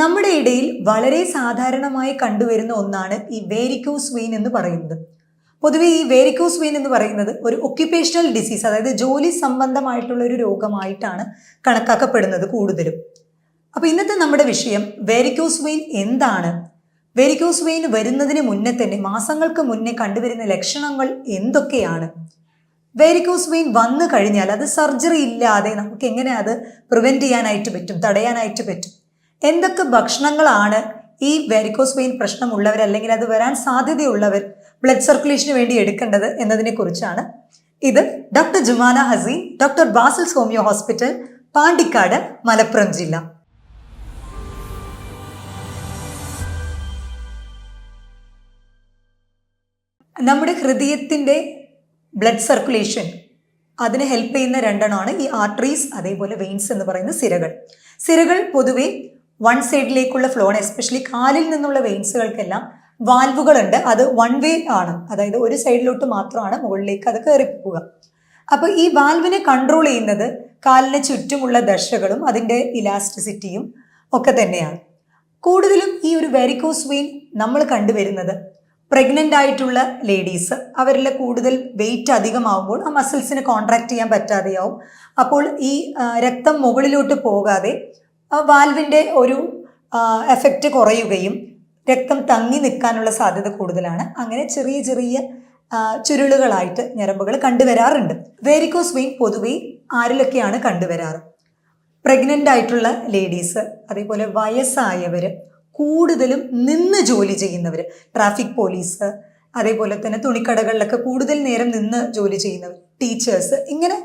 നമ്മുടെ ഇടയിൽ വളരെ സാധാരണമായി കണ്ടുവരുന്ന ഒന്നാണ് ഈ വേരിക്കോസ് വെയിൻ എന്ന് പറയുന്നത്. പൊതുവേ ഈ വേരിക്കോസ് വെയിൻ എന്ന് പറയുന്നത് ഒരു ഒക്യുപേഷണൽ ഡിസീസ് അതായത് ജോലി സംബന്ധമായിട്ടുള്ള ഒരു രോഗമായിട്ടാണ് കണക്കാക്കപ്പെടുന്നത് കൂടുതലും. അപ്പോൾ ഇന്നത്തെ നമ്മുടെ വിഷയം വേരിക്കോസ് വെയിൻ എന്താണ്? വേരിക്കോസ് വെയിൻ വരുന്നതിന് മുന്നേ തന്നെ മാസങ്ങൾക്ക് മുന്നേ കണ്ടുവരുന്ന ലക്ഷണങ്ങൾ എന്തൊക്കെയാണ്? വേരിക്കോസ് വെയിൻ വന്നു കഴിഞ്ഞാൽ അത് സർജറി ഇല്ലാതെ നമുക്ക് എങ്ങനെ അത് പ്രിവെന്റ് ചെയ്യാനായിട്ട് പറ്റും തടയാനായിട്ട് പറ്റും? എന്തൊക്കെ ഭക്ഷണങ്ങളാണ് ഈ വെരിക്കോസ് വെയിൻ പ്രശ്നമുള്ളവർ അല്ലെങ്കിൽ അത് വരാൻ സാധ്യതയുള്ളവർ ബ്ലഡ് സർക്കുലേഷന് വേണ്ടി എടുക്കേണ്ടത് എന്നതിനെ കുറിച്ചാണ്. ഇത് doctor Jumana Haseen doctor Basil's homeo hospital Pandikkad Malappuram ജില്ല. നമ്മുടെ ഹൃദയത്തിന്റെ ബ്ലഡ് സർക്കുലേഷൻ അതിന് ഹെൽപ്പ് ചെയ്യുന്ന രണ്ടെണ്ണമാണ് ഈ ആർട്ടറീസ് അതേപോലെ വെയിൻസ് എന്ന് പറയുന്ന സിരകൾ. സിരകൾ പൊതുവെ വൺ സൈഡിലേക്കുള്ള ഫ്ലോണ് എസ്പെഷ്യലി കാലിൽ നിന്നുള്ള വെയിൻസുകൾക്കെല്ലാം വാൽവുകളുണ്ട് അത് വൺ വേ ആണ്. അതായത് ഒരു സൈഡിലോട്ട് മാത്രമാണ് മുകളിലേക്ക് അത് കയറി പോവുക. അപ്പോൾ ഈ വാൽവിനെ കൺട്രോൾ ചെയ്യുന്നത് കാലിന് ചുറ്റുമുള്ള ദശകളും അതിന്റെ ഇലാസ്റ്റിസിറ്റിയും ഒക്കെ തന്നെയാണ്. കൂടുതലും ഈ ഒരു വെരിക്കോസ് വെയിൻ നമ്മൾ കണ്ടുവരുന്നത് പ്രഗ്നന്റ് ആയിട്ടുള്ള ലേഡീസ് അവരിൽ കൂടുതൽ വെയിറ്റ് അധികമാവുമ്പോൾ ആ മസിൽസിനെ കോൺട്രാക്ട് ചെയ്യാൻ പറ്റാതെയാവും. അപ്പോൾ ഈ രക്തം മുകളിലോട്ട് പോകാതെ വാൽവിന്റെ ഒരു എഫക്റ്റ് കുറയുകയും രക്തം തങ്ങി നിൽക്കാനുള്ള സാധ്യത കൂടുതലാണ്. അങ്ങനെ ചെറിയ ചെറിയ ചുരുളുകളായിട്ട് ഞരമ്പുകൾ കണ്ടുവരാറുണ്ട്. വേരിക്കോസ് വെയിൻ പൊതുവെ ആരിലൊക്കെയാണ് കണ്ടുവരാറ്? പ്രഗ്നന്റ് ആയിട്ടുള്ള ലേഡീസ് അതേപോലെ വയസ്സായവർ കൂടുതലും നിന്ന് ജോലി ചെയ്യുന്നവർ ട്രാഫിക് പോലീസ് അതേപോലെ തന്നെ തുണിക്കടകളിലൊക്കെ കൂടുതൽ നേരം നിന്ന് ജോലി ചെയ്യുന്നവർ ടീച്ചേഴ്സ് ഇങ്ങനെ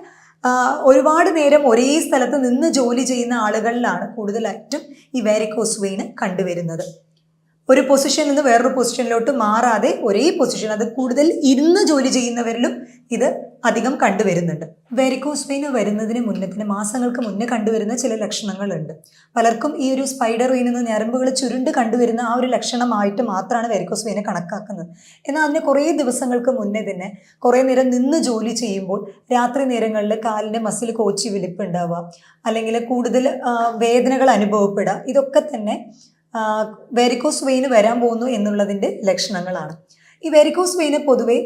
ഒരുപാട് നേരം ഒരേ സ്ഥലത്ത് നിന്ന് ജോലി ചെയ്യുന്ന ആളുകളിലാണ് കൂടുതലായിട്ടും ഈ വാരിക്കോസ് വെയിന് കണ്ടുവരുന്നത്. ഒരു പൊസിഷനിൽ നിന്ന് വേറൊരു പൊസിഷനിലോട്ട് മാറാതെ ഒരേ പൊസിഷൻ അത് കൂടുതൽ ഇരുന്ന് ജോലി ചെയ്യുന്നവരിലും ഇത് അധികം കണ്ടുവരുന്നുണ്ട്. വെരിക്കോസ് വെയിന് വരുന്നതിന് മുന്നേ തന്നെ മാസങ്ങൾക്ക് മുന്നേ കണ്ടുവരുന്ന ചില ലക്ഷണങ്ങളുണ്ട്. പലർക്കും ഈ ഒരു സ്പൈഡർ വെയിൻ നിന്ന് ഞരമ്പുകൾ ചുരുണ്ട് കണ്ടുവരുന്ന ആ ഒരു ലക്ഷണമായിട്ട് മാത്രമാണ് വെരിക്കോസ് വെയിനെ കണക്കാക്കുന്നത്. എന്നാൽ അതിന് കുറേ ദിവസങ്ങൾക്ക് മുന്നേ തന്നെ കുറേ നേരം നിന്ന് ജോലി ചെയ്യുമ്പോൾ രാത്രി നേരങ്ങളിൽ കാലിന്റെ മസിൽ കോച്ചി വിളിപ്പ് ഉണ്ടാവുക അല്ലെങ്കിൽ കൂടുതൽ വേദനകൾ അനുഭവപ്പെടുക ഇതൊക്കെ തന്നെ വെരിക്കോസ് വെയിന് വരാൻ പോകുന്നു എന്നുള്ളതിന്റെ ലക്ഷണങ്ങളാണ്. ഈ വെരിക്കോസ് വെയിന് പൊതുവെ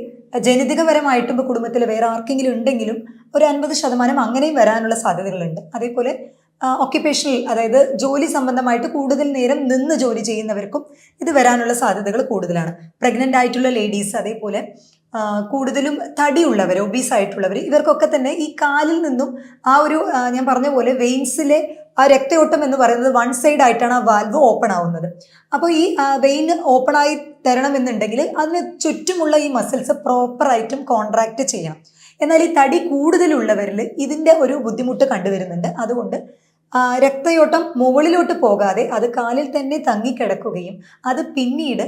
ജനിതകപരമായിട്ടും ഇപ്പോൾ കുടുംബത്തിൽ വേറെ ആർക്കെങ്കിലും ഉണ്ടെങ്കിലും ഒരു അൻപത് ശതമാനം അങ്ങനെയും വരാനുള്ള സാധ്യതകളുണ്ട്. അതേപോലെ ഒക്യുപ്പേഷണൽ അതായത് ജോലി സംബന്ധമായിട്ട് കൂടുതൽ നേരം നിന്ന് ജോലി ചെയ്യുന്നവർക്കും ഇത് വരാനുള്ള സാധ്യതകൾ കൂടുതലാണ്. പ്രഗ്നന്റ് ആയിട്ടുള്ള ലേഡീസ് അതേപോലെ കൂടുതലും തടിയുള്ളവർ ഒബീസ് ആയിട്ടുള്ളവർ ഇവർക്കൊക്കെ തന്നെ ഈ കാലിൽ നിന്നും ആ ഒരു ഞാൻ പറഞ്ഞ പോലെ വെയിൻസിലെ ആ രക്തയോട്ടം എന്ന് പറയുന്നത് വൺ സൈഡ് ആയിട്ടാണ് ആ വാൽവ് ഓപ്പൺ ആവുന്നത്. അപ്പോൾ ഈ വെയിൻ ഓപ്പൺ ആയി തരണമെന്നുണ്ടെങ്കിൽ അതിന് ചുറ്റുമുള്ള ഈ മസിൽസ് പ്രോപ്പറായിട്ടും കോൺട്രാക്ട് ചെയ്യണം. എന്നാൽ ഈ തടി കൂടുതലുള്ളവരിൽ ഇതിന്റെ ഒരു ബുദ്ധിമുട്ട് കണ്ടുവരുന്നുണ്ട്. അതുകൊണ്ട് രക്തയോട്ടം മുകളിലോട്ട് പോകാതെ അത് കാലിൽ തന്നെ തങ്ങിക്കിടക്കുകയും അത് പിന്നീട്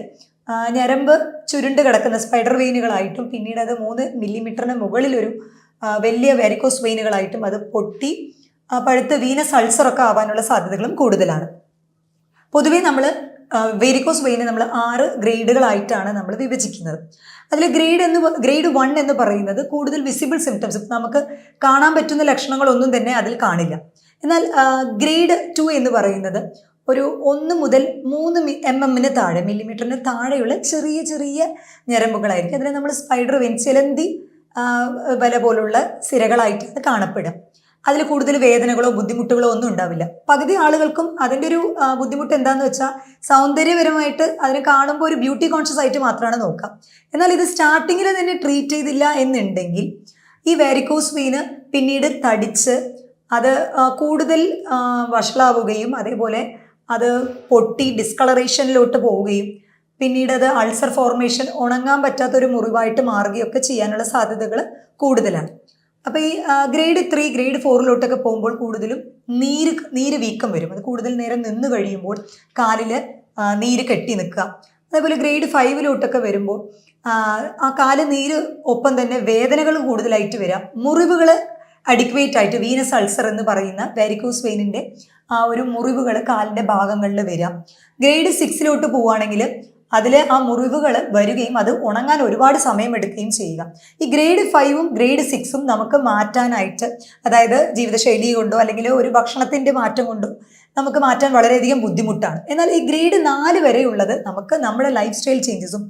ഞരമ്പ് ചുരുണ്ട് കിടക്കുന്ന സ്പൈഡർ വെയിനുകളായിട്ടും പിന്നീട് അത് മൂന്ന് മില്ലിമീറ്ററിന് മുകളിലൊരു വലിയ വെരിക്കോസ് വെയിനുകളായിട്ടും അത് പൊട്ടി പഴുത്ത് വീനസ് അൾസറൊക്കെ ആവാനുള്ള സാധ്യതകളും കൂടുതലാണ്. പൊതുവേ നമ്മൾ വെരിക്കോസ് വെയിനെ നമ്മൾ ആറ് ഗ്രേഡുകളായിട്ടാണ് നമ്മൾ വിഭജിക്കുന്നത്. അതിൽ ഗ്രേഡ് എന്ന് ഗ്രേഡ് വൺ എന്ന് പറയുന്നത് കൂടുതൽ വിസിബിൾ സിംറ്റംസ് നമുക്ക് കാണാൻ പറ്റുന്ന ലക്ഷണങ്ങളൊന്നും തന്നെ അതിൽ കാണില്ല. എന്നാൽ ഗ്രേഡ് ടു എന്ന് പറയുന്നത് ഒരു ഒന്ന് മുതൽ മൂന്ന് എം എമ്മിന് താഴെ മില്ലിമീറ്ററിന് താഴെയുള്ള ചെറിയ ചെറിയ ഞരമ്പുകളായിരിക്കും. അതിനെ നമ്മൾ സ്പൈഡർ ആ, വല പോലുള്ള സിരകളായിട്ട് കാണപ്പെടുക. അതിൽ കൂടുതൽ വേദനകളോ ബുദ്ധിമുട്ടുകളോ ഒന്നും ഉണ്ടാവില്ല. പകുതി ആളുകൾക്കും അതിന്റെ ഒരു ബുദ്ധിമുട്ട് എന്താന്ന് വെച്ചാൽ സൗന്ദര്യപരമായിട്ട് അതിനെ കാണുമ്പോൾ ഒരു ബ്യൂട്ടി കോൺഷ്യസ് ആയിട്ട് മാത്രമാണ് നോക്കുക എന്നാൽ ഇത് സ്റ്റാർട്ടിങ്ങിൽ തന്നെ ട്രീറ്റ് ചെയ്തില്ല എന്നുണ്ടെങ്കിൽ ഈ വാരിക്കോസ് വെയിന് പിന്നീട് തടിച്ച് അത് കൂടുതൽ വഷളാവുകയും അതേപോലെ അത് പൊട്ടി ഡിസ്കളറേഷനിലോട്ട് പോവുകയും പിന്നീട് അത് അൾസർ ഫോർമേഷൻ ഉണങ്ങാൻ പറ്റാത്ത ഒരു മുറിവായിട്ട് മാറുകയൊക്കെ ചെയ്യാനുള്ള സാധ്യതകൾ കൂടുതലാണ്. അപ്പോൾ ഈ ഗ്രേഡ് ത്രീ ഗ്രേഡ് ഫോറിലോട്ടൊക്കെ പോകുമ്പോൾ കൂടുതലും നീര് നീര് വീക്കം വരും. അത് കൂടുതൽ നേരം നിന്ന് കഴിയുമ്പോൾ കാലിൽ നീര് കെട്ടി നിൽക്കുക. അതേപോലെ ഗ്രേഡ് ഫൈവിലോട്ടൊക്കെ വരുമ്പോൾ ആ, കാൽ നീര് ഒപ്പം തന്നെ വേദനകൾ കൂടുതലായിട്ട് വരാം. മുറിവുകൾ അഡിക്വേറ്റ് ആയിട്ട് വീനസ് അൾസർ എന്ന് പറയുന്ന വാരിക്കോസ് വെയിനിന്റെ ആ ഒരു മുറിവുകൾ കാലിന്റെ ഭാഗങ്ങളിൽ വരാം. ഗ്രേഡ് സിക്സിലോട്ട് പോവുകയാണെങ്കിൽ അതിൽ ആ മുറിവുകൾ വരികയും അത് ഉണങ്ങാൻ ഒരുപാട് സമയമെടുക്കുകയും ചെയ്യുക. ഈ ഗ്രേഡ് ഫൈവും ഗ്രേഡ് സിക്സും നമുക്ക് മാറ്റാനായിട്ട് അതായത് ജീവിതശൈലി കൊണ്ടോ അല്ലെങ്കിൽ ഒരു ഭക്ഷണത്തിന്റെ മാറ്റം കൊണ്ടോ നമുക്ക് മാറ്റാൻ വളരെയധികം ബുദ്ധിമുട്ടാണ്. എന്നാൽ ഈ ഗ്രേഡ് നാല് വരെയുള്ളത് നമുക്ക് നമ്മുടെ ലൈഫ് സ്റ്റൈൽ ചേഞ്ചസും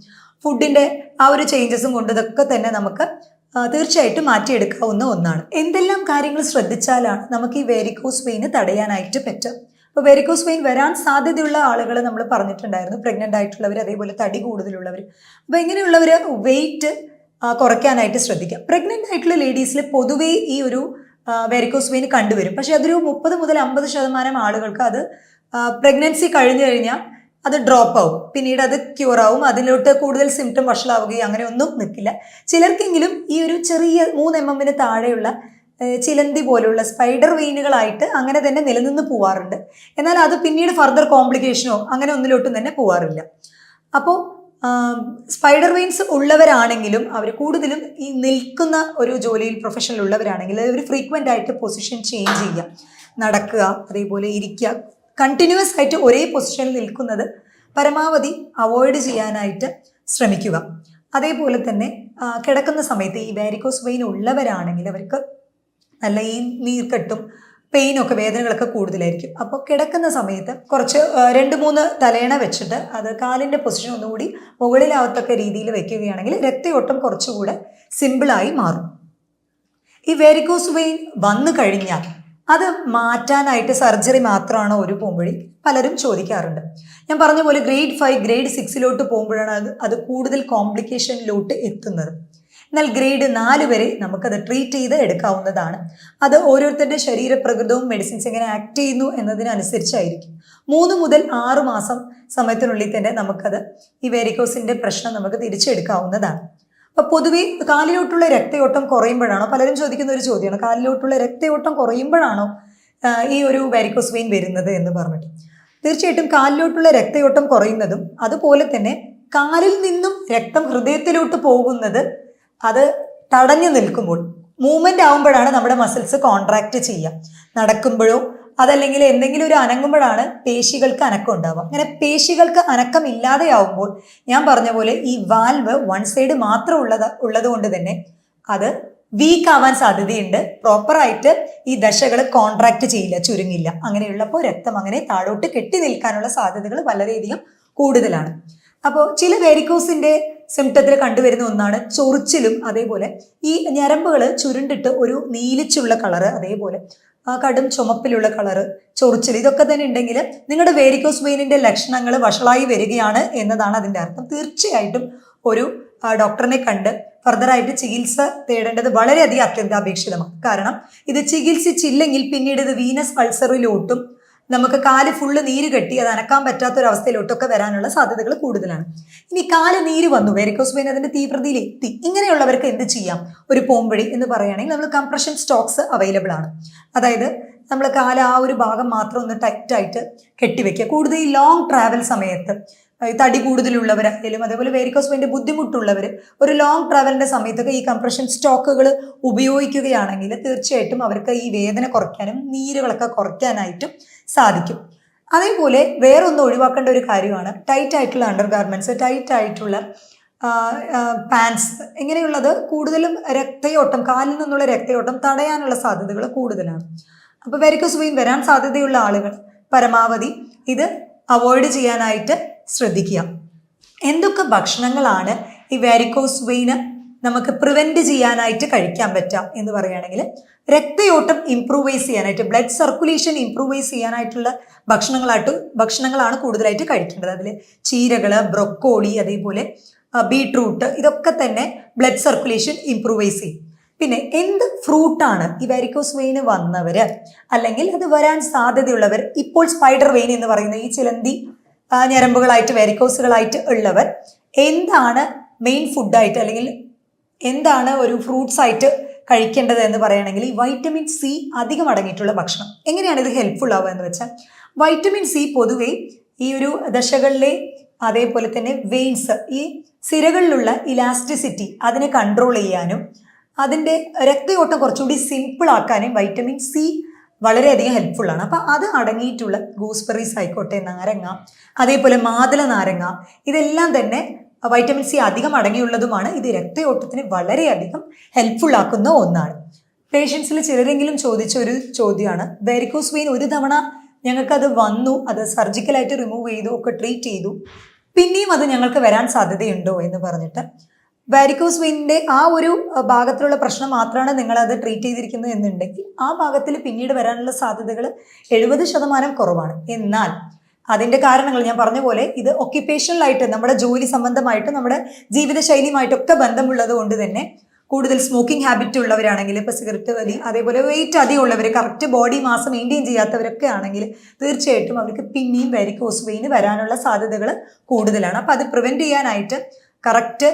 ഫുഡിന്റെ ആ ഒരു ചേഞ്ചസും കൊണ്ട് ഇതൊക്കെ തന്നെ നമുക്ക് തീർച്ചയായിട്ടും മാറ്റിയെടുക്കാവുന്ന ഒന്നാണ്. എന്തെല്ലാം കാര്യങ്ങൾ ശ്രദ്ധിച്ചാലാണ് നമുക്ക് ഈ വേരിക്കോസ് വെയിന് തടയാനായിട്ട് പറ്റുക? അപ്പോൾ വെരിക്കോസ് വെയിൻ വരാൻ സാധ്യതയുള്ള ആളുകൾ നമ്മൾ പറഞ്ഞിട്ടുണ്ടായിരുന്നു. പ്രഗ്നന്റ് ആയിട്ടുള്ളവർ അതേപോലെ തടി കൂടുതലുള്ളവർ അപ്പോൾ ഇങ്ങനെയുള്ളവർ വെയിറ്റ് കുറയ്ക്കാനായിട്ട് ശ്രദ്ധിക്കുക പ്രഗ്നന്റ് ആയിട്ടുള്ള ലേഡീസിൽ പൊതുവേ ഈ ഒരു വെരിക്കോസ് വെയിൻ കണ്ടുവരും. പക്ഷേ അതൊരു മുപ്പത് മുതൽ അമ്പത് ശതമാനം ആളുകൾക്ക് അത് പ്രഗ്നൻസി കഴിഞ്ഞു കഴിഞ്ഞാൽ അത് ഡ്രോപ്പ് ആവും. പിന്നീട് അത് ക്യൂർ ആവും. അതിലോട്ട് കൂടുതൽ സിംറ്റം വഷളാവുകയും അങ്ങനെ ഒന്നും നിൽക്കില്ല ചിലർക്കെങ്കിലും ഈ ഒരു ചെറിയ മൂന്ന് എം എമ്മിന് താഴെയുള്ള ചിലന്തി പോലുള്ള സ്പൈഡർ വെയിനുകളായിട്ട് അങ്ങനെ തന്നെ നിലനിന്ന് പോവാറുണ്ട്. എന്നാൽ അത് പിന്നീട് ഫർദർ കോംപ്ലിക്കേഷനോ അങ്ങനെ ഒന്നിലോട്ടും തന്നെ പോവാറില്ല. അപ്പോൾ സ്പൈഡർ വെയിൻസ് ഉള്ളവരാണെങ്കിലും അവർ കൂടുതലും ഈ നിൽക്കുന്ന ഒരു ജോലിയിൽ പ്രൊഫഷനിൽ ഉള്ളവരാണെങ്കിൽ അവർ ഫ്രീക്വന്റ് ആയിട്ട് പൊസിഷൻ ചേഞ്ച് ചെയ്യുക. നടക്കുക അതേപോലെ ഇരിക്കുക. കണ്ടിന്യൂസ് ആയിട്ട് ഒരേ പൊസിഷനിൽ നിൽക്കുന്നത് പരമാവധി അവോയ്ഡ് ചെയ്യാനായിട്ട് ശ്രമിക്കുക. അതേപോലെ തന്നെ കിടക്കുന്ന സമയത്ത് ഈ വാരിക്കോസ് വെയിൻ ഉള്ളവരാണെങ്കിൽ അവർക്ക് നല്ല ഈ നീർക്കെട്ടും പെയിനൊക്കെ വേദനകളൊക്കെ കൂടുതലായിരിക്കും. അപ്പോൾ കിടക്കുന്ന സമയത്ത് കുറച്ച് രണ്ട് മൂന്ന് തലേണ വെച്ചിട്ട് അത് കാലിന്റെ പൊസിഷൻ ഒന്നുകൂടി മുകളിലാവത്തക്ക രീതിയിൽ വെക്കുകയാണെങ്കിൽ രക്തയോട്ടം കുറച്ചുകൂടെ സിമ്പിളായി മാറും. ഈ വെരിക്കോസ് വെയിൻ വന്നു കഴിഞ്ഞാൽ അത് മാറ്റാനായിട്ട് സർജറി മാത്രമാണോ ഒരു പോംവഴി പലരും ചോദിക്കാറുണ്ട്. ഞാൻ പറഞ്ഞ പോലെ ഗ്രേഡ് ഫൈവ് ഗ്രേഡ് സിക്സിലോട്ട് പോകുമ്പോഴാണ് അത് അത് കൂടുതൽ കോംപ്ലിക്കേഷനിലോട്ട് എത്തുന്നത്. എന്നാൽ ഗ്രേഡ് നാല് വരെ നമുക്കത് ട്രീറ്റ് ചെയ്ത് എടുക്കാവുന്നതാണ്. അത് ഓരോരുത്തരുടെ ശരീരപ്രകൃതവും മെഡിസിൻസ് എങ്ങനെ ആക്ട് ചെയ്യുന്നു എന്നതിനനുസരിച്ചായിരിക്കും. മൂന്ന് മുതൽ ആറ് മാസം സമയത്തിനുള്ളിൽ തന്നെ നമുക്കത് ഈ വേരിക്കോസിന്റെ പ്രശ്നം നമുക്ക് തിരിച്ചെടുക്കാവുന്നതാണ്. അപ്പൊ പൊതുവേ കാലിലോട്ടുള്ള രക്തയോട്ടം കുറയുമ്പോഴാണോ? പലരും ചോദിക്കുന്ന ഒരു ചോദ്യമാണ്. കാലിലോട്ടുള്ള രക്തയോട്ടം കുറയുമ്പോഴാണോ ഈ ഒരു വാരിക്കോസ് വെയിൻ വരുന്നത് എന്ന് പറഞ്ഞിട്ട്. തീർച്ചയായിട്ടും കാലിലോട്ടുള്ള രക്തയോട്ടം കുറയുന്നതും അതുപോലെ തന്നെ കാലിൽ നിന്നും രക്തം ഹൃദയത്തിലോട്ട് പോകുന്നത് അത് തടഞ്ഞു നിൽക്കുമ്പോൾ മൂവ്മെന്റ് ആവുമ്പോഴാണ് നമ്മുടെ മസിൽസ് കോൺട്രാക്ട് ചെയ്യുക. നടക്കുമ്പോഴോ അതല്ലെങ്കിൽ എന്തെങ്കിലും ഒരു അനങ്ങുമ്പോഴാണ് പേശികൾക്ക് അനക്കം ഉണ്ടാവുക. അങ്ങനെ പേശികൾക്ക് അനക്കം ഇല്ലാതെയാവുമ്പോൾ ഞാൻ പറഞ്ഞ പോലെ ഈ വാൽവ് വൺ സൈഡ് മാത്രം ഉള്ളത് ഉള്ളത് കൊണ്ട് തന്നെ അത് വീക്ക് ആവാൻ സാധ്യതയുണ്ട്. പ്രോപ്പറായിട്ട് ഈ ദശകൾ കോൺട്രാക്ട് ചെയ്യില്ല ചുരുങ്ങില്ല. അങ്ങനെയുള്ളപ്പോൾ രക്തം അങ്ങനെ താഴോട്ട് കെട്ടി നിൽക്കാനുള്ള സാധ്യതകൾ വളരെയധികം കൂടുതലാണ്. അപ്പോൾ ചില വെരിക്കോസിന്റെ സിംറ്റത്തിൽ കണ്ടുവരുന്ന ഒന്നാണ് ചൊറിച്ചിലും. അതേപോലെ ഈ ഞരമ്പുകൾ ചുരുണ്ടിട്ട് ഒരു നീലിച്ചുള്ള കളറ് അതേപോലെ കടും ചുമപ്പിലുള്ള കളറ് ചൊറിച്ചിൽ. ഇതൊക്കെ തന്നെ ഉണ്ടെങ്കിൽ നിങ്ങളുടെ വേരിക്കോസ് വെയിനിന്റെ ലക്ഷണങ്ങൾ വഷളായി വരികയാണ് എന്നതാണ് അതിന്റെ അർത്ഥം. തീർച്ചയായിട്ടും ഒരു ഡോക്ടറിനെ കണ്ട് ഫർദറായിട്ട് ചികിത്സ തേടേണ്ടത് വളരെയധികം അത്യന്താപേക്ഷിതമാണ്. കാരണം ഇത് ചികിത്സിച്ചില്ലെങ്കിൽ പിന്നീട് ഇത് വീനസ് അൾസറിലോട്ടും നമുക്ക് കാൽ ഫുള്ള് നീര് കെട്ടി അത് അനക്കാൻ പറ്റാത്ത ഒരു അവസ്ഥയിലോട്ടൊക്കെ വരാനുള്ള സാധ്യതകൾ കൂടുതലാണ്. ഇനി കാൽ നീര് വന്നു വെരിക്കോസ് വെയിൻ അതിന്റെ തീവ്രതയിൽ എത്തി ഇങ്ങനെയുള്ളവർക്ക് എന്ത് ചെയ്യാം? ഒരു പോംവഴി എന്ന് പറയുകയാണെങ്കിൽ നമ്മൾ കംപ്രഷൻ സ്റ്റോക്സ് അവൈലബിൾ ആണ്. അതായത് നമ്മൾ കാല ആ ഒരു ഭാഗം മാത്രം ഒന്ന് ടൈറ്റായിട്ട് കെട്ടിവെക്കുക. കൂടുതൽ ഈ ലോങ് ട്രാവൽ സമയത്ത് തടി കൂടുതലുള്ളവരായാലും അതേപോലെ വേരിക്കോസ് വെയിന്റെ ബുദ്ധിമുട്ടുള്ളവർ ഒരു ലോങ് ട്രാവലിന്റെ സമയത്തൊക്കെ ഈ കംപ്രഷൻ സ്റ്റോക്കുകൾ ഉപയോഗിക്കുകയാണെങ്കിൽ തീർച്ചയായിട്ടും അവർക്ക് ഈ വേദന കുറയ്ക്കാനും നീരുകളൊക്കെ കുറയ്ക്കാനായിട്ടും സാധിക്കും. അതേപോലെ വേറൊന്നും ഒഴിവാക്കേണ്ട ഒരു കാര്യമാണ് ടൈറ്റ് ആയിട്ടുള്ള അണ്ടർ ഗാർമെന്റ്സ് ടൈറ്റ് ആയിട്ടുള്ള പാൻസ് ഇങ്ങനെയുള്ളത് കൂടുതലും രക്തയോട്ടം കാലിൽ നിന്നുള്ള രക്തയോട്ടം തടയാനുള്ള സാധ്യതകൾ കൂടുതലാണ്. അപ്പോൾ വെരിക്കോസ് വെയിൻ വരാൻ സാധ്യതയുള്ള ആളുകൾ പരമാവധി ഇത് അവോയ്ഡ് ചെയ്യാനായിട്ട് ശ്രദ്ധിക്കുക. എന്തൊക്കെ ഭക്ഷണങ്ങളാണ് ഈ വാരിക്കോസ് വെയിന് നമുക്ക് പ്രിവെന്റ് ചെയ്യാനായിട്ട് കഴിക്കാൻ പറ്റാം എന്ന് പറയുകയാണെങ്കിൽ രക്തയോട്ടം ഇംപ്രൂവൈസ് ചെയ്യാനായിട്ട് ബ്ലഡ് സർക്കുലേഷൻ ഇംപ്രൂവൈസ് ചെയ്യാനായിട്ടുള്ള ഭക്ഷണങ്ങളായിട്ട് ഭക്ഷണങ്ങളാണ് കൂടുതലായിട്ട് കഴിക്കേണ്ടത്. അതിൽ ചീരകൾ ബ്രൊക്കോളി അതേപോലെ ബീട്രൂട്ട് ഇതൊക്കെ തന്നെ ബ്ലഡ് സർക്കുലേഷൻ ഇംപ്രൂവൈസ് ചെയ്യും. പിന്നെ എന്ത് ഫ്രൂട്ടാണ് ഈ വാരിക്കോസ് വെയിന് വന്നവർ അല്ലെങ്കിൽ അത് വരാൻ സാധ്യതയുള്ളവർ ഇപ്പോൾ സ്പൈഡർ വെയിൻ എന്ന് പറയുന്ന ഈ ചിലന്തി ഞരമ്പുകളായിട്ട് വെരിക്കോസുകളായിട്ട് ഉള്ളവർ എന്താണ് മെയിൻ ഫുഡായിട്ട് അല്ലെങ്കിൽ എന്താണ് ഒരു ഫ്രൂട്ട്സ് ആയിട്ട് കഴിക്കേണ്ടത് എന്ന് പറയുകയാണെങ്കിൽ ഈ വൈറ്റമിൻ സി അധികം അടങ്ങിയിട്ടുള്ള ഭക്ഷണം. എങ്ങനെയാണ് ഇത് ഹെൽപ്ഫുൾ ആവുക എന്ന് വെച്ചാൽ വൈറ്റമിൻ സി പൊതുവേ ഈ ഒരു ദശകളിലെ അതേപോലെ തന്നെ വെയിൻസ് ഈ സിരകളിലുള്ള ഇലാസ്റ്റിസിറ്റി അതിനെ കൺട്രോൾ ചെയ്യാനും അതിന്റെ രക്തയോട്ടം കുറച്ചുകൂടി സിമ്പിൾ ആക്കാനും വൈറ്റമിൻ സി വളരെയധികം ഹെൽപ്ഫുൾ ആണ്. അപ്പോൾ അത് അടങ്ങിയിട്ടുള്ള ഗൂസ്ബെറീസ് ആയിക്കോട്ടെ നാരങ്ങ അതേപോലെ മാതള നാരങ്ങ ഇതെല്ലാം തന്നെ വൈറ്റമിൻ സി അധികം അടങ്ങിയുള്ളതുമാണ്. ഇത് രക്തയോട്ടത്തിന് വളരെയധികം ഹെൽപ്ഫുൾ ആക്കുന്ന ഒന്നാണ്. പേഷ്യൻസിൽ ചിലരെങ്കിലും ചോദിച്ച ഒരു ചോദ്യമാണ്. വെരിക്കോസ് വെയിൻ ഒരു തവണ ഞങ്ങൾക്കത് വന്നു അത് സർജിക്കലായിട്ട് റിമൂവ് ചെയ്തു ഒക്കെ ട്രീറ്റ് ചെയ്തു പിന്നെയും അത് ഞങ്ങൾക്ക് വരാൻ സാധ്യതയുണ്ടോ എന്ന് പറഞ്ഞിട്ട് വാരിക്കോസ് വെയിനിന്റെ ആ ഒരു ഭാഗത്തിലുള്ള പ്രശ്നം മാത്രമാണ് നിങ്ങളത് ട്രീറ്റ് ചെയ്തിരിക്കുന്നത് എന്നുണ്ടെങ്കിൽ ആ ഭാഗത്തിൽ പിന്നീട് വരാനുള്ള സാധ്യതകൾ എഴുപത് ശതമാനം കുറവാണ്. എന്നാൽ അതിന്റെ കാരണങ്ങൾ ഞാൻ പറഞ്ഞ പോലെ ഇത് ഒക്യുപ്പേഷണലായിട്ട് നമ്മുടെ ജോലി സംബന്ധമായിട്ട് നമ്മുടെ ജീവിതശൈലിയുമായിട്ടൊക്കെ ബന്ധമുള്ളത് കൊണ്ട് തന്നെ കൂടുതൽ സ്മോക്കിംഗ് ഹാബിറ്റ് ഉള്ളവരാണെങ്കിൽ ഇപ്പോൾ സിഗരറ്റ് വലി അതേപോലെ വെയിറ്റ് അധികം ഉള്ളവർ കറക്റ്റ് ബോഡി മാസ് മെയിന്റെയിൻ ചെയ്യാത്തവരൊക്കെ ആണെങ്കിൽ തീർച്ചയായിട്ടും അവർക്ക് പിന്നെയും വെരിക്കോസ് വെയിന് വരാനുള്ള സാധ്യതകൾ കൂടുതലാണ്. അപ്പോൾ അത് പ്രിവെന്റ് ചെയ്യാനായിട്ട് കറക്റ്റ്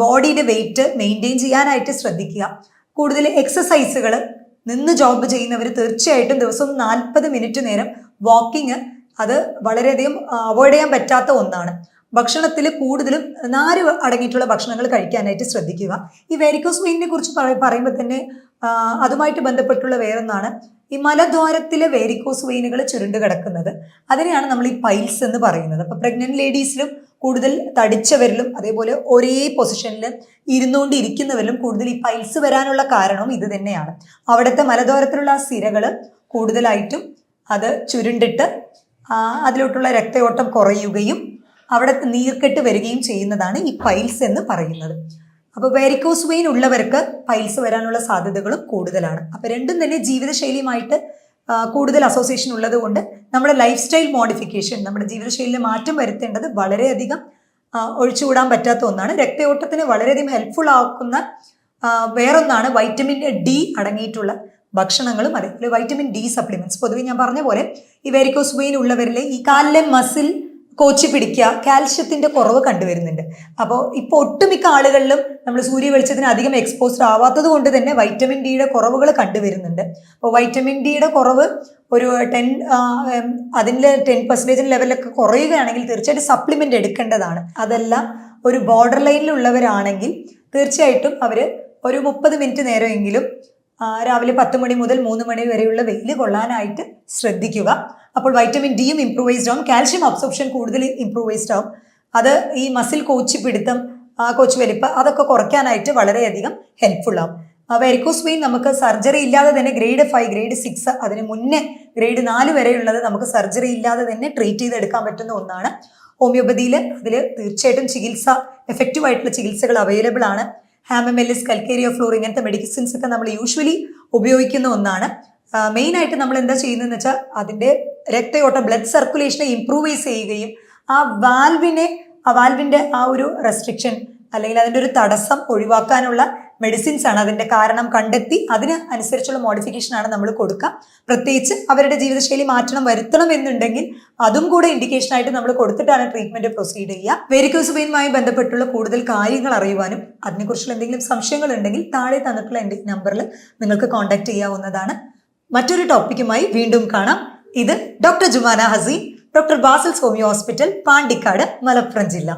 ബോഡിയുടെ വെയിറ്റ് മെയിന്റെയിൻ ചെയ്യാനായിട്ട് ശ്രദ്ധിക്കുക. കൂടുതൽ എക്സസൈസുകൾ നിന്ന് ജോബ് ചെയ്യുന്നവർ തീർച്ചയായിട്ടും ദിവസവും നാൽപ്പത് മിനിറ്റ് നേരം വാക്കിങ് അത് വളരെയധികം അവോയ്ഡ് ചെയ്യാൻ പറ്റാത്ത ഒന്നാണ്. ഭക്ഷണത്തിൽ കൂടുതലും നാര് അടങ്ങിയിട്ടുള്ള ഭക്ഷണങ്ങൾ കഴിക്കാനായിട്ട് ശ്രദ്ധിക്കുക. ഈ വെരിക്കോസ് വെയിനിനെ കുറിച്ച് പറയുമ്പോൾ തന്നെ അതുമായിട്ട് ബന്ധപ്പെട്ടുള്ള വേറൊന്നാണ് ഈ മലദ്വാരത്തിലെ വേരിക്കോസ് വെയിനുകൾ ചുരുണ്ട് കിടക്കുന്നത്. അതിനെയാണ് നമ്മൾ ഈ പൈൽസ് എന്ന് പറയുന്നത്. അപ്പോൾ പ്രഗ്നന്റ് ലേഡീസിലും കൂടുതൽ തടിച്ചവരിലും അതേപോലെ ഒരേ പൊസിഷനിൽ ഇരുന്നുകൊണ്ടിരിക്കുന്നവരിലും കൂടുതൽ ഈ പൈൽസ് വരാനുള്ള കാരണവും ഇത് തന്നെയാണ്. അവിടുത്തെ മലദ്വാരത്തിലുള്ള ആ സിരകൾ കൂടുതലായിട്ടും അത് ചുരുണ്ടിട്ട് അതിലോട്ടുള്ള രക്തയോട്ടം കുറയുകയും അവിടെ നീർക്കെട്ട് വരികയും ചെയ്യുന്നതാണ് ഈ പൈൽസ് എന്ന് പറയുന്നത്. അപ്പോൾ വെരിക്കോസ് വെയിൻ ഉള്ളവർക്ക് പൈൽസ് വരാനുള്ള സാധ്യതകളും കൂടുതലാണ്. അപ്പോൾ രണ്ടും തന്നെ ജീവിതശൈലിയുമായിട്ട് കൂടുതൽ അസോസിയേഷൻ ഉള്ളത് കൊണ്ട് നമ്മുടെ ലൈഫ് സ്റ്റൈൽ മോഡിഫിക്കേഷൻ നമ്മുടെ ജീവിതശൈലിയിൽ മാറ്റം വരുത്തേണ്ടത് വളരെയധികം ഒഴിച്ചുകൂടാൻ പറ്റാത്ത ഒന്നാണ്. രക്തയോട്ടത്തിന് വളരെയധികം ഹെൽപ്ഫുൾ ആക്കുന്ന വേറൊന്നാണ് വൈറ്റമിൻ ഡി അടങ്ങിയിട്ടുള്ള ഭക്ഷണങ്ങളും. അതേപോലെ വൈറ്റമിൻ ഡി സപ്ലിമെന്റ്സ് പൊതുവെ ഞാൻ പറഞ്ഞ പോലെ ഈ വെരിക്കോസ് വെയിൻ ഉള്ളവരിലെ ഈ കാലിലെ മസിൽ കോച്ചി പിടിക്കുക കാൽഷ്യത്തിന്റെ കുറവ് കണ്ടുവരുന്നുണ്ട്. അപ്പോൾ ഇപ്പോൾ ഒട്ടുമിക്ക ആളുകളിലും നമ്മൾ സൂര്യ വെളിച്ചത്തിന് അധികം എക്സ്പോസ്ഡ് ആവാത്തത് കൊണ്ട് തന്നെ വൈറ്റമിൻ ഡിയുടെ കുറവുകൾ കണ്ടുവരുന്നുണ്ട്. അപ്പോൾ വൈറ്റമിൻ ഡിയുടെ കുറവ് ഒരു ടെൻ അതിന്റെ ടെൻ പെർസെന്റേജ് ലെവലൊക്കെ കുറയുകയാണെങ്കിൽ തീർച്ചയായിട്ടും സപ്ലിമെന്റ് എടുക്കേണ്ടതാണ്. അതെല്ലാം ഒരു ബോർഡർ ലൈനിലുള്ളവരാണെങ്കിൽ തീർച്ചയായിട്ടും അവർ ഒരു മുപ്പത് മിനിറ്റ് നേരമെങ്കിലും രാവിലെ പത്ത് മണി മുതൽ മൂന്ന് മണി വരെയുള്ള വെയിൽ കൊള്ളാനായിട്ട് ശ്രദ്ധിക്കുക. അപ്പോൾ വൈറ്റമിൻ ഡിയും ഇംപ്രൂവൈസ്ഡ് ആവും. കാൽഷ്യം അബ്സോർപ്ഷൻ കൂടുതൽ ഇംപ്രൂവൈസ്ഡ് ആവും. അത് ഈ മസിൽ കോച്ചി പിടുത്തം കോച്ച് വലിപ്പം അതൊക്കെ കുറയ്ക്കാനായിട്ട് വളരെയധികം ഹെൽപ്ഫുൾ ആവും. വെരിക്കോസ് വെയിൻ നമുക്ക് സർജറി ഇല്ലാതെ തന്നെ ഗ്രേഡ് ഫൈവ് ഗ്രേഡ് സിക്സ് അതിന് മുന്നേ ഗ്രേഡ് നാല് വരെയുള്ളത് നമുക്ക് സർജറി ഇല്ലാതെ തന്നെ ട്രീറ്റ് ചെയ്തെടുക്കാൻ പറ്റുന്ന ഒന്നാണ്. ഹോമിയോപ്പതിയിൽ അതിൽ തീർച്ചയായിട്ടും ചികിത്സ എഫക്റ്റീവ് ആയിട്ടുള്ള ചികിത്സകൾ അവൈലബിൾ ആണ്. ഹാമമെല്ലിസ് കൽക്കേരിയ ഫ്ലോർ ഇങ്ങനത്തെ മെഡിസിൻസ് ഒക്കെ നമ്മൾ യൂഷ്വലി ഉപയോഗിക്കുന്ന ഒന്നാണ്. മെയിൻ ആയിട്ട് നമ്മൾ എന്താ ചെയ്യുന്നതെന്ന് വെച്ചാൽ അതിന്റെ രക്തയോട്ട ബ്ലഡ് സർക്കുലേഷനെ ഇംപ്രൂവൈസ് ചെയ്യുകയും ആ വാൽവിനെ ആ വാൽവിന്റെ ആ ഒരു റെസ്ട്രിക്ഷൻ അല്ലെങ്കിൽ അതിന്റെ ഒരു തടസ്സം ഒഴിവാക്കാനുള്ള മെഡിസിൻസ് ആണ് അതിന്റെ കാരണം കണ്ടെത്തി. അതിന് അനുസരിച്ചുള്ള മോഡിഫിക്കേഷൻ ആണ് നമ്മൾ കൊടുക്കുക. പ്രത്യേകിച്ച് അവരുടെ ജീവിതശൈലി മാറ്റണം വരുത്തണം എന്നുണ്ടെങ്കിൽ അതും കൂടെ ഇൻഡിക്കേഷൻ ആയിട്ട് നമ്മൾ കൊടുത്തിട്ടാണ് ട്രീറ്റ്മെന്റ് പ്രൊസീഡ് ചെയ്യുക. വെരിക്കോസ് വെയിനുമായി ബന്ധപ്പെട്ടുള്ള കൂടുതൽ കാര്യങ്ങൾ അറിയുവാനും അതിനെക്കുറിച്ചുള്ള എന്തെങ്കിലും സംശയങ്ങൾ ഉണ്ടെങ്കിൽ താഴെ തന്നിട്ടുള്ള എന്റെ നമ്പറിൽ നിങ്ങൾക്ക് കോൺടാക്ട് ചെയ്യാവുന്നതാണ്. മറ്റൊരു ടോപ്പിക്കുമായി വീണ്ടും കാണാം. ഇത് doctor Jumana Haseen doctor Basil's homeo hospital Pandikkad Malappuram ജില്ല.